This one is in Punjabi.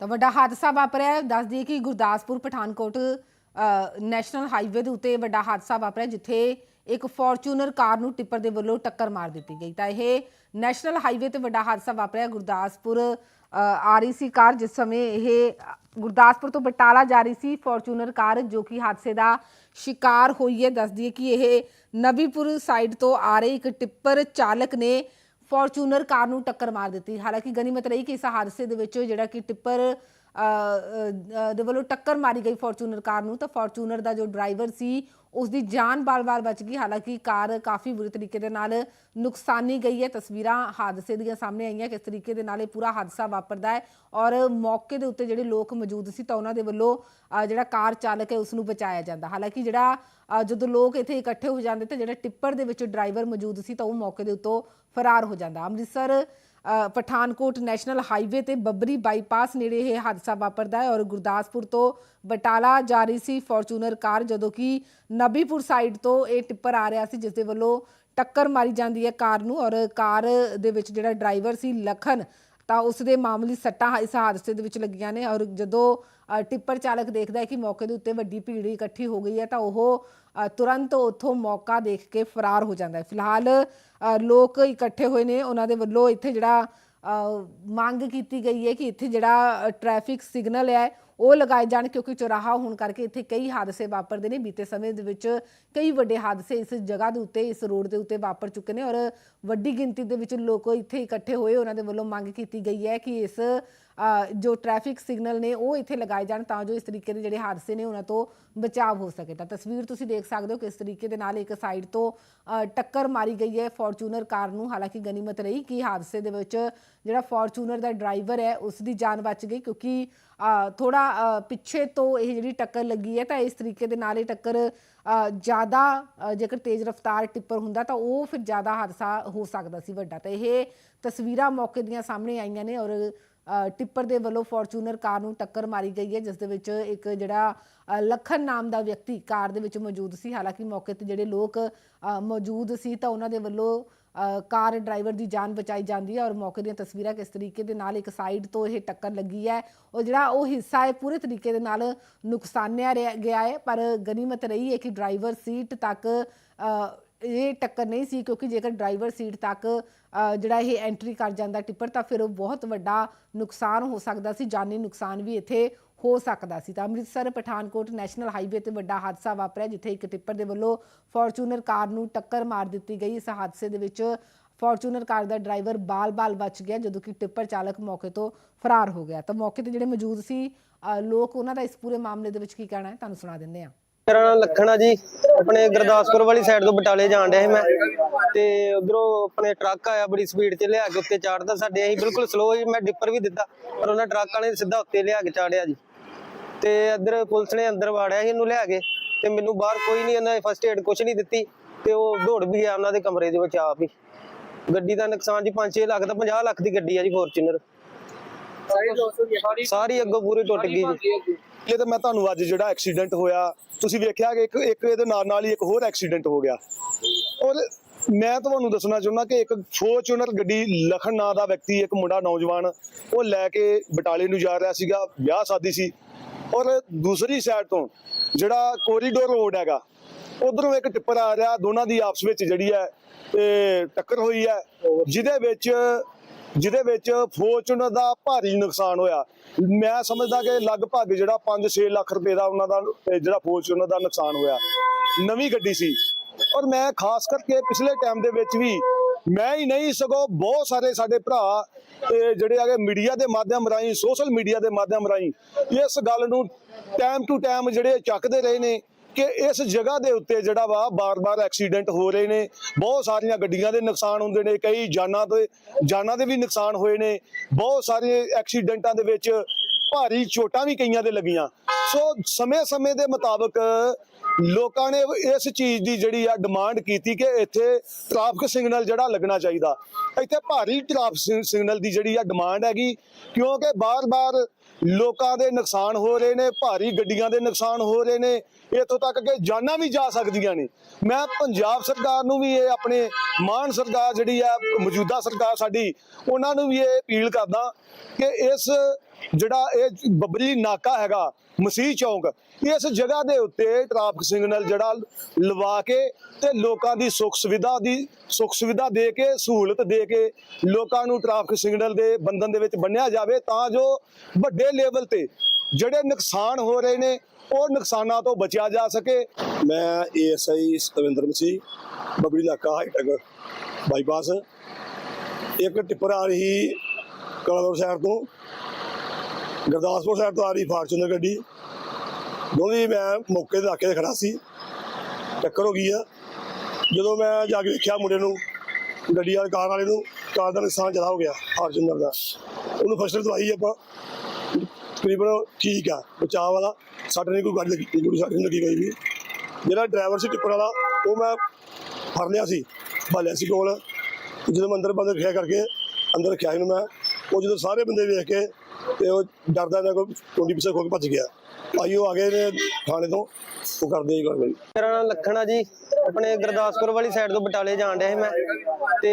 ਤਾਂ ਵੱਡਾ ਹਾਦਸਾ ਵਾਪਰਿਆ ਹੈ। ਦੱਸ ਦਈਏ ਕਿ ਗੁਰਦਾਸਪੁਰ, ਪਠਾਨਕੋਟ ਨੈਸ਼ਨਲ ਹਾਈਵੇ ਦੇ ਉੱਤੇ ਵੱਡਾ ਹਾਦਸਾ ਵਾਪਰਿਆ, ਜਿੱਥੇ ਇੱਕ ਫੋਰਚੂਨਰ ਕਾਰ ਨੂੰ ਟਿੱਪਰ ਦੇ ਵੱਲੋਂ ਟੱਕਰ ਮਾਰ ਦਿੱਤੀ ਗਈ। ਤਾਂ ਇਹ ਨੈਸ਼ਨਲ ਹਾਈਵੇ ਤੇ ਵੱਡਾ ਹਾਦਸਾ ਵਾਪਰਿਆ। ਗੁਰਦਾਸਪੁਰ ਆ ਰਹੀ ਸੀ ਕਾਰ, ਜਿਸ ਸਮੇਂ ਇਹ ਗੁਰਦਾਸਪੁਰ ਤੋਂ ਬਟਾਲਾ ਜਾ ਰਹੀ ਸੀ। ਫੋਰਚੂਨਰ ਕਾਰ, ਜੋ ਕਿ ਹਾਦਸੇ ਦਾ ਸ਼ਿਕਾਰ ਹੋਈ ਹੈ ਦੱਸ ਦਈਏ ਕਿ ਇਹ ਨਬੀਪੁਰ ਸਾਈਡ ਤੋਂ ਆ ਰਹੀ ਇੱਕ ਟਿੱਪਰ ਚਾਲਕ ਨੇ ਫੋਰਚੂਨਰ ਕਾਰ ਨੂੰ ਟੱਕਰ ਮਾਰ ਦਿੱਤੀ। ਹਾਲਾਂਕਿ ਗਨੀਮਤ ਰਹੀ ਕਿ ਇਸ ਹਾਦਸੇ ਦੇ ਵਿੱਚ ਜਿਹੜਾ ਕਿ ਟਿੱਪਰ ਦੇ ਵੱਲੋਂ ਟੱਕਰ ਮਾਰੀ ਗਈ ਫੋਰਚੂਨਰ ਕਾਰ ਨੂੰ। ਤਾਂ ਫੋਰਚੂਨਰ ਦਾ ਜੋ ਡਰਾਈਵਰ ਸੀ ਉਸ ਦੀ ਜਾਨ ਬਾਲ-ਬਾਲ ਬਚ ਗਈ। ਹਾਲਾਂਕਿ ਕਾਰ ਕਾਫੀ ਬੁਰੇ ਤਰੀਕੇ ਦੇ ਨਾਲ ਨੁਕਸਾਨੀ ਗਈ ਹੈ। ਤਸਵੀਰਾਂ ਹਾਦਸੇ ਦੀਆਂ ਸਾਹਮਣੇ ਆਈਆਂ ਕਿਸ ਤਰੀਕੇ ਦੇ ਨਾਲ ਇਹ ਪੂਰਾ ਹਾਦਸਾ ਵਾਪਰਦਾ ਹੈ ਔਰ ਮੌਕੇ ਦੇ ਉੱਤੇ ਜਿਹੜੇ ਲੋਕ ਮੌਜੂਦ ਸੀ ਤਾਂ ਉਹਨਾਂ ਦੇ ਵੱਲੋਂ ਜਿਹੜਾ ਕਾਰ ਚਾਲਕ ਹੈ ਉਸ ਨੂੰ ਬਚਾਇਆ ਜਾਂਦਾ। ਹਾਲਾਂਕਿ ਜਿਹੜਾ ਜਦੋਂ ਲੋਕ ਇੱਥੇ ਇਕੱਠੇ ਹੋ ਜਾਂਦੇ ਤਾਂ ਜਿਹੜਾ ਟਿੱਪਰ ਦੇ ਵਿੱਚ ਡਰਾਈਵਰ ਮੌਜੂਦ ਸੀ ਤਾਂ ਉਹ ਮੌਕੇ ਦੇ ਉੱਤੋਂ ਫਰਾਰ ਹੋ ਜਾਂਦਾ। ਅੰਮ੍ਰਿਤਸਰ ਪਠਾਨਕੋਟ ਨੈਸ਼ਨਲ ਹਾਈਵੇ ਤੇ ਬੱਬਰੀ ਬਾਈਪਾਸ ਨੇੜੇ ਇਹ ਹਾਦਸਾ ਵਾਪਰਦਾ ਹੈ ਔਰ ਗੁਰਦਾਸਪੁਰ ਤੋਂ ਬਟਾਲਾ ਜਾ ਰਹੀ ਸੀ ਫੋਰਚੂਨਰ ਕਾਰ, ਜਦੋਂ ਕਿ ਨਬੀਪੁਰ ਸਾਈਡ ਤੋਂ ਇਹ ਟਿੱਪਰ ਆ ਰਿਹਾ ਸੀ, ਜਿਸ ਦੇ ਵੱਲੋਂ ਟੱਕਰ ਮਾਰੀ ਜਾਂਦੀ ਹੈ ਕਾਰ ਨੂੰ ਔਰ ਕਾਰ ਦੇ ਵਿੱਚ ਜਿਹੜਾ ਡਰਾਈਵਰ ਸੀ, ਲਖਨ ਤਾਂ ਉਸ ਦੇ ਮਾਮੂਲੀ ਸੱਟਾਂ ਇਸ ਹਾਦਸੇ ਦੇ ਵਿੱਚ ਲੱਗੀਆਂ ਨੇ ਔਰ ਜਦੋਂ ਟਿੱਪਰ ਚਾਲਕ ਦੇਖਦਾ ਹੈ ਕਿ ਮੌਕੇ ਦੇ ਉੱਤੇ ਵੱਡੀ ਭੀੜ ਇਕੱਠੀ ਹੋ ਗਈ ਹੈ ਤਾਂ ਉਹ ਤੁਰੰਤ ਉੱਥੋਂ ਮੌਕਾ ਦੇਖ ਕੇ ਫਰਾਰ ਹੋ ਜਾਂਦਾ ਹੈ। ਫਿਲਹਾਲ ਲੋਕ ਇਕੱਠੇ ਹੋਏ ਨੇ, ਉਹਨਾਂ ਦੇ ਵੱਲੋਂ ਇੱਥੇ ਜਿਹੜਾ ਮੰਗ ਕੀਤੀ ਗਈ ਹੈ ਕਿ ਇੱਥੇ ਜਿਹੜਾ ਟ੍ਰੈਫਿਕ ਸਿਗਨਲ ਹੈ ਉਹ ਲਗਾਏ ਜਾਣ ਕਿਉਂਕਿ ਚੌਰਾਹਾ ਹੋਣ ਕਰਕੇ ਇੱਥੇ ਕਈ ਹਾਦਸੇ ਵਾਪਰਦੇ ਨੇ। ਬੀਤੇ ਸਮੇਂ ਦੇ ਵਿੱਚ ਕਈ ਵੱਡੇ ਹਾਦਸੇ ਇਸ ਜਗ੍ਹਾ ਦੇ ਉੱਤੇ, ਇਸ ਰੋਡ ਦੇ ਉੱਤੇ ਵਾਪਰ ਚੁੱਕੇ ਨੇ ਔਰ ਵੱਡੀ ਗਿਣਤੀ ਦੇ ਵਿੱਚ ਲੋਕ ਇੱਥੇ ਇਕੱਠੇ ਹੋਏ। ਉਹਨਾਂ ਦੇ ਵੱਲੋਂ ਮੰਗ ਕੀਤੀ ਗਈ ਹੈ ਕਿ ਇਸ ਜੋ ਟ੍ਰੈਫਿਕ ਸਿਗਨਲ ਨੇ, ਉਹ ਇੱਥੇ ਲਗਾਏ ਜਾਣ ਤਾਂ ਜੋ ਇਸ ਤਰੀਕੇ ਦੇ ਜਿਹੜੇ ਹਾਦਸੇ ਨੇ, ਉਹਨਾਂ ਤੋਂ ਬਚਾਅ ਹੋ ਸਕੇ। ਤਾਂ ਤਸਵੀਰ ਤੁਸੀਂ ਦੇਖ ਸਕਦੇ ਹੋ ਕਿਸ ਤਰੀਕੇ ਦੇ ਨਾਲ ਇੱਕ ਸਾਈਡ ਤੋਂ ਟੱਕਰ ਮਾਰੀ ਗਈ ਹੈ ਫੋਰਚੂਨਰ ਕਾਰ ਨੂੰ। ਹਾਲਾਂਕਿ ਗਨੀਮਤ ਰਹੀ ਕਿ ਹਾਦਸੇ ਦੇ ਵਿੱਚ ਜਿਹੜਾ ਫੋਰਚੂਨਰ ਦਾ ਡਰਾਈਵਰ ਹੈ, ਉਸ ਦੀ ਜਾਨ ਬਚ ਗਈ ਕਿਉਂਕਿ ਥੋੜਾ ਪਿੱਛੇ ਤੋਂ ਇਹ ਜਿਹੜੀ ਟੱਕਰ ਲੱਗੀ ਹੈ, ਤਾਂ ਇਸ ਤਰੀਕੇ ਦੇ ਨਾਲ ਇਹ ਟੱਕਰ ਜ਼ਿਆਦਾ ਜੇਕਰ ਤੇਜ਼ ਰਫ਼ਤਾਰ ਟਿੱਪਰ ਹੁੰਦਾ ਤਾਂ ਉਹ ਫਿਰ ਜ਼ਿਆਦਾ ਹਾਦਸਾ ਹੋ ਸਕਦਾ ਸੀ ਵੱਡਾ। ਤਾਂ ਇਹ ਤਸਵੀਰਾਂ ਮੌਕੇ ਦੀਆਂ ਸਾਹਮਣੇ ਆਈਆਂ ਨੇ ਔਰ ਟਿੱਪਰ ਦੇ ਵੱਲੋਂ ਫੋਰਚੂਨਰ ਕਾਰ ਨੂੰ ਟੱਕਰ ਮਾਰੀ ਗਈ ਹੈ ਜਿਸ ਦੇ ਵਿੱਚ ਇੱਕ ਜਿਹੜਾ ਅ, ਲਖਨ ਨਾਮ ਦਾ ਵਿਅਕਤੀ ਕਾਰ ਦੇ ਵਿੱਚ ਮੌਜੂਦ ਸੀ। ਹਾਲਾਂਕਿ ਮੌਕੇ ਤੇ ਜਿਹੜੇ ਲੋਕ ਮੌਜੂਦ ਸੀ ਤਾਂ ਉਹਨਾਂ ਦੇ ਵੱਲੋਂ ਕਾਰ ਡਰਾਈਵਰ ਦੀ ਜਾਨ ਬਚਾਈ ਜਾਂਦੀ ਹੈ ਔਰ ਮੌਕੇ ਦੀਆਂ ਤਸਵੀਰਾਂ ਕਿਸ ਤਰੀਕੇ ਦੇ ਨਾਲ ਇੱਕ ਸਾਈਡ ਤੋਂ ਇਹ ਟੱਕਰ ਲੱਗੀ ਹੈ। ਉਹ ਜਿਹੜਾ ਉਹ ਹਿੱਸਾ ਹੈ ਪੂਰੇ ਤਰੀਕੇ ਦੇ ਨਾਲ ਨੁਕਸਾਨਿਆ ਰਿਹਾ- ਗਿਆ ਹੈ ਪਰ ਗਨੀਮਤ ਰਹੀ ਹੈ ਕਿ ਡਰਾਈਵਰ ਸੀਟ ਤੱਕ ਇਹ ਟੱਕਰ ਨਹੀਂ ਸੀ ਕਿਉਂਕਿ ਜੇਕਰ ਡਰਾਈਵਰ ਸੀਟ ਤੱਕ ਜਿਹੜਾ ਇਹ ਐਂਟਰੀ ਕਰ ਜਾਂਦਾ ਟਿੱਪਰ ਤਾਂ ਫਿਰ ਉਹ ਬਹੁਤ ਵੱਡਾ ਨੁਕਸਾਨ ਹੋ ਸਕਦਾ ਸੀ, ਜਾਨੀ ਨੁਕਸਾਨ ਵੀ ਇੱਥੇ ਹੋ ਸਕਦਾ ਸੀ। ਤਾਂ ਅੰਮ੍ਰਿਤਸਰ, ਪਠਾਨਕੋਟ ਨੈਸ਼ਨਲ ਹਾਈਵੇ ਤੇ ਵੱਡਾ ਹਾਦਸਾ ਵਾਪਰਿਆ, ਜਿੱਥੇ ਇੱਕ ਟਿੱਪਰ ਦੇ ਵੱਲੋਂ ਫੋਰਚੂਨਰ ਕਾਰ ਨੂੰ ਟੱਕਰ ਮਾਰ ਦਿੱਤੀ ਗਈ। ਇਸ ਹਾਦਸੇ ਦੇ ਵਿੱਚ ਫੋਰਚੂਨਰ ਕਾਰ ਦਾ ਡਰਾਈਵਰ ਬਾਲ-ਬਾਲ ਬਚ ਗਿਆ, ਜਦੋਂ ਕਿ ਟਿੱਪਰ ਚਾਲਕ ਮੌਕੇ ਤੋਂ ਫਰਾਰ ਹੋ ਗਿਆ। ਤਾਂ ਮੌਕੇ ਤੇ ਜਿਹੜੇ ਮੌਜੂਦ ਸੀ ਲੋਕ, ਉਹਨਾਂ ਦਾ ਇਸ ਪੂਰੇ ਮਾਮਲੇ ਦੇ ਵਿੱਚ ਕੀ ਕਹਿਣਾ ਹੈ, ਤੁਹਾਨੂੰ ਸੁਣਾ ਦਿੰਦੇ ਹਾਂ। ਮੇਰਾ ਨਾਮ ਲੱਖਣ ਜੀ। ਆਪਣੇ ਗੁਰਦਾਸਪੁਰ ਵਾਲੀ ਸਾਈਡ ਤੋਂ ਬਟਾਲੇ ਜਾਣ ਸੀ ਮੈਂ। ਤੇ ਉਧਰੋਂ ਆਪਣੇ ਟਰੱਕ ਆਇਆ ਬੜੀ ਸਪੀਡ 'ਚ ਲਿਆ ਕੇ ਉੱਤੇ ਚਾੜਦਾ ਸਾਡੇ। ਅਸੀਂ ਬਿਲਕੁਲ ਸਲੋ ਜੀ ਮੈਂ ਡਿੱਪਰ ਵੀ ਦਿੱਤਾ ਪਰ ਉਹਨਾਂ ਟਰੱਕ ਵਾਲੇ ਨੇ ਸਿੱਧਾ ਉੱਤੇ ਲਿਆ ਕੇ ਚਾੜਿਆ ਜੀ। ਤੇ ਇੱਧਰ ਪੁਲਿਸ ਨੇ ਅੰਦਰ ਵਾੜਿਆ ਸੀ ਇਹਨੂੰ ਲਿਆ ਕੇ। ਤੇ ਮੈਨੂੰ ਬਾਹਰ ਕੋਈ ਨਹੀਂ ਉਹਨਾਂ ਨੇ ਫਸਟ ਏਡ ਕੁਝ ਨਹੀਂ ਦਿੱਤੀ। ਤੇ ਉਹ ਦੌੜ ਵੀ ਗਿਆ ਉਹਨਾਂ ਦੇ ਕਮਰੇ ਦੇ ਵਿੱਚ ਆਪ ਹੀ। ਗੱਡੀ ਦਾ ਨੁਕਸਾਨ ਜੀ 5-6 ਲੱਖ ਦਾ 50 ਲੱਖ ਦੀ ਗੱਡੀ ਆ ਜੀ ਫੋਰਚੂਨਰ ਸਾਰੀ ਅੱਗੋਂ ਪੂਰੀ ਟੁੱਟ ਗਈ ਜੀ। ਇਹ ਤਾਂ ਮੈਂ ਤੁਹਾਨੂੰ ਅੱਜ ਜਿਹੜਾ ਐਕਸੀਡੈਂਟ ਹੋਇਆ, ਤੁਸੀਂ ਵੇਖਿਆ ਕਿ ਇੱਕ ਇੱਕ ਇਹਦੇ ਨਾਲ ਨਾਲ ਹੀ ਇੱਕ ਹੋਰ ਐਕਸੀਡੈਂਟ ਹੋ ਗਿਆ। ਔਰ ਮੈਂ ਤੁਹਾਨੂੰ ਦੱਸਣਾ ਚਾਹੁੰਦਾ ਕਿ ਇੱਕ ਫੋਰਚੂਨਰ ਗੱਡੀ ਲਖਨ ਨਾਂ ਦਾ ਵਿਅਕਤੀ, ਇੱਕ ਮੁੰਡਾ ਨੌਜਵਾਨ, ਉਹ ਲੈ ਕੇ ਬਟਾਲੇ ਨੂੰ ਜਾ ਰਿਹਾ ਸੀਗਾ, ਵਿਆਹ ਸ਼ਾਦੀ ਸੀ। ਔਰ ਦੂਸਰੀ ਸਾਈਡ ਤੋਂ ਜਿਹੜਾ ਕੋਰੀਡੋਰ ਰੋਡ ਹੈਗਾ, ਉਧਰੋਂ ਇੱਕ ਟਿੱਪਰ ਆ ਰਿਹਾ, ਦੋਨਾਂ ਦੀ ਆਪਸ ਵਿੱਚ ਜਿਹੜੀ ਹੈ ਇਹ ਟੱਕਰ ਹੋਈ ਹੈ, ਜਿਹਦੇ ਵਿੱਚ ਜਿਹਦੇ ਵਿੱਚ ਫੋਰਚੂਨਰ ਦਾ ਭਾਰੀ ਨੁਕਸਾਨ ਹੋਇਆ। ਮੈਂ ਸਮਝਦਾ ਕਿ ਲਗਭਗ ਜਿਹੜਾ 5-6 ਲੱਖ ਰੁਪਏ ਦਾ ਉਹਨਾਂ ਦਾ, ਜਿਹੜਾ ਫੋਰਚੂਨਰ ਦਾ ਨੁਕਸਾਨ ਹੋਇਆ, ਨਵੀਂ ਗੱਡੀ ਸੀ। ਔਰ ਮੈਂ ਖਾਸ ਕਰਕੇ ਪਿਛਲੇ ਟਾਈਮ ਦੇ ਵਿੱਚ ਵੀ ਮੈਂ ਹੀ ਨਹੀਂ, ਸਗੋਂ ਬਹੁਤ ਸਾਰੇ ਸਾਡੇ ਭਰਾ ਜਿਹੜੇ ਹੈਗੇ ਮੀਡੀਆ ਦੇ ਮਾਧਿਅਮ ਰਾਹੀਂ ਸੋਸ਼ਲ ਮੀਡੀਆ ਦੇ ਮਾਧਿਅਮ ਰਾਹੀਂ ਇਸ ਗੱਲ ਨੂੰ ਟਾਈਮ ਟੂ ਟਾਈਮ ਜਿਹੜੇ ਚੱਕਦੇ ਰਹੇ ਨੇ। ਕਿ ਇਸ ਜਗ੍ਹਾ ਦੇ ਉੱਤੇ ਜਿਹੜਾ ਵਾ ਬਾਰ-ਬਾਰ ਐਕਸੀਡੈਂਟ ਹੋ ਰਹੇ ਨੇ, ਬਹੁਤ ਸਾਰੀਆਂ ਗੱਡੀਆਂ ਦੇ ਨੁਕਸਾਨ ਹੁੰਦੇ ਨੇ, ਕਈ ਜਾਨਾਂ ਦੇ ਜਾਨਾਂ ਦੇ ਵੀ ਨੁਕਸਾਨ ਹੋਏ ਨੇ, ਬਹੁਤ ਸਾਰੇ ਐਕਸੀਡੈਂਟਾਂ ਦੇ ਵਿੱਚ ਭਾਰੀ ਚੋਟਾਂ ਵੀ ਕਈਆਂ ਦੇ ਲੱਗੀਆਂ। ਸੋ ਸਮੇਂ-ਸਮੇਂ ਦੇ ਮੁਤਾਬਕ ਲੋਕਾਂ ਨੇ ਇਸ ਚੀਜ਼ ਦੀ ਜਿਹੜੀ ਆ ਡਿਮਾਂਡ ਕੀਤੀ ਕਿ ਇੱਥੇ ਟ੍ਰੈਫਿਕ ਸਿਗਨਲ ਜਿਹੜਾ ਲੱਗਣਾ ਚਾਹੀਦਾ। ਇੱਥੇ ਭਾਰੀ ਟ੍ਰੈਫਿਕ ਸਿਗਨਲ ਦੀ ਜਿਹੜੀ ਆ ਡਿਮਾਂਡ ਹੈਗੀ, ਕਿਉਂਕਿ ਬਾਰ-ਬਾਰ ਲੋਕਾਂ ਦੇ ਨੁਕਸਾਨ ਹੋ ਰਹੇ ਨੇ, ਭਾਰੀ ਗੱਡੀਆਂ ਦੇ ਨੁਕਸਾਨ ਹੋ ਰਹੇ ਨੇ, ਇੱਥੋਂ ਤੱਕ ਕਿ ਜਾਨਾਂ ਵੀ ਜਾ ਸਕਦੀਆਂ ਨੇ। ਮੈਂ ਪੰਜਾਬ ਸਰਕਾਰ ਨੂੰ ਵੀ ਇਹ ਆਪਣੇ ਮਾਨ ਸਰਕਾਰ ਜਿਹੜੀ ਆ, ਮੌਜੂਦਾ ਸਰਕਾਰ ਸਾਡੀ, ਉਹਨਾਂ ਨੂੰ ਵੀ ਇਹ ਅਪੀਲ ਕਰਦਾ ਕਿ ਇਸ ਜਿਹੜਾ ਇਹ ਬੱਬਰੀ ਨਾਕਾ ਹੈਗਾ, ਮਸੀਹ ਚੌਂਕ, ਇਸ ਜਗ੍ਹਾ ਦੇ ਉੱਤੇ ਟ੍ਰੈਫਿਕ ਸਿਗਨਲ ਜਿਹੜਾ ਲਵਾ ਕੇ ਤੇ ਲੋਕਾਂ ਦੀ ਸੁੱਖ ਸੁਵਿਧਾ ਦੀ, ਸੁੱਖ ਸੁਵਿਧਾ ਦੇ ਕੇ, ਸਹੂਲਤ ਦੇ ਕੇ ਲੋਕਾਂ ਨੂੰ ਟ੍ਰੈਫਿਕ ਸਿਗਨਲ ਦੇ ਬੰਧਨ ਦੇ ਵਿੱਚ ਬੰਨਿਆ ਜਾਵੇ, ਤਾਂ ਜੋ ਵੱਡੇ ਲੈਵਲ ਤੇ ਜਿਹੜੇ ਨੁਕਸਾਨ ਹੋ ਰਹੇ ਨੇ, ਉਹ ਨੁਕਸਾਨਾਂ ਤੋਂ ਬਚਿਆ ਜਾ ਸਕੇ। ਮੈਂ ਏਐਸਆਈ ਸਤਵਿੰਦਰ ਮਸੀਹ ਬੱਬਰੀ ਨਾਕਾ ਹਾਈਟੈਕ ਬਾਈਪਾਸ, ਇੱਕ ਟਿੱਪਰ ਆ ਰਹੀ ਕਲਾਨੌਰ ਸ਼ਹਿਰ ਤੋਂ। ਗੁਰਦਾਸਪੁਰ ਸ਼ਹਿਰ ਤੋਂ ਆ ਰਹੀ ਫਾਰਚੂਨਰ ਗੱਡੀ। ਦੋਵੇਂ ਮੈਂ ਮੌਕੇ ਦੇ ਆ ਕੇ ਖੜਾ ਸੀ। ਟੱਕਰ ਹੋ ਗਈ ਆ। ਜਦੋਂ ਮੈਂ ਜਾ ਕੇ ਵੇਖਿਆ ਮੁੰਡੇ ਨੂੰ, ਗੱਡੀ ਵਾਲੇ ਕਾਰ ਵਾਲੇ ਨੂੰ, ਕਾਰ ਦਾ ਨੁਕਸਾਨ ਜ਼ਿਆਦਾ ਹੋ ਗਿਆ ਫਾਰਚੂਨਰ ਦਾ। ਉਹਨੂੰ ਫਸਟ ਦਵਾਈ ਆਪਾਂ। ਤਕਰੀਬਨ ਠੀਕ ਆ, ਬਚਾਅ ਵਾਲਾ। ਸਾਡੇ ਨਹੀਂ ਕੋਈ ਗੱਲ ਲੱਗੀ, ਕੋਈ ਸੱਟ ਨਹੀਂ ਲੱਗੀ ਕੋਈ ਵੀ। ਜਿਹੜਾ ਡਰਾਈਵਰ ਸੀ ਟਿੱਪਣ ਵਾਲਾ, ਉਹ ਮੈਂ ਫੜ ਲਿਆ ਸੀ ਭਾਲਿਆ ਸੀ ਕੋਲ। ਜਦੋਂ ਮੈਂ ਅੰਦਰ ਬੰਦ ਰੱਖਿਆ ਕਰਕੇ, ਅੰਦਰ ਰੱਖਿਆ ਇਹਨੂੰ ਮੈਂ। ਉਹ ਜਦੋਂ ਸਾਰੇ ਬੰਦੇ ਵੇਖ ਕੇ ਤੇ ਉਹ ਡਰਦਾ ਨਾ ਕੋਈ ਟੁੰਡੀ ਪਿੱਛੇ ਖੋ ਕੇ ਭੱਜ ਗਿਆ। ਭਾਈ ਉਹ ਆ ਗਏ ਨੇ ਥਾਣੇ ਤੋਂ, ਉਹ ਕਰਦੇ ਹੀ ਕਰਦੇ ਮੇਰਾ ਨਾਮ ਲੱਖਣ ਆ ਜੀ। ਆਪਣੇ ਗੁਰਦਾਸਪੁਰ ਵਾਲੀ ਸਾਈਡ ਤੋਂ ਬਟਾਲੇ ਜਾਣ ਡਿਆ ਸੀ ਮੈਂ। ਤੇ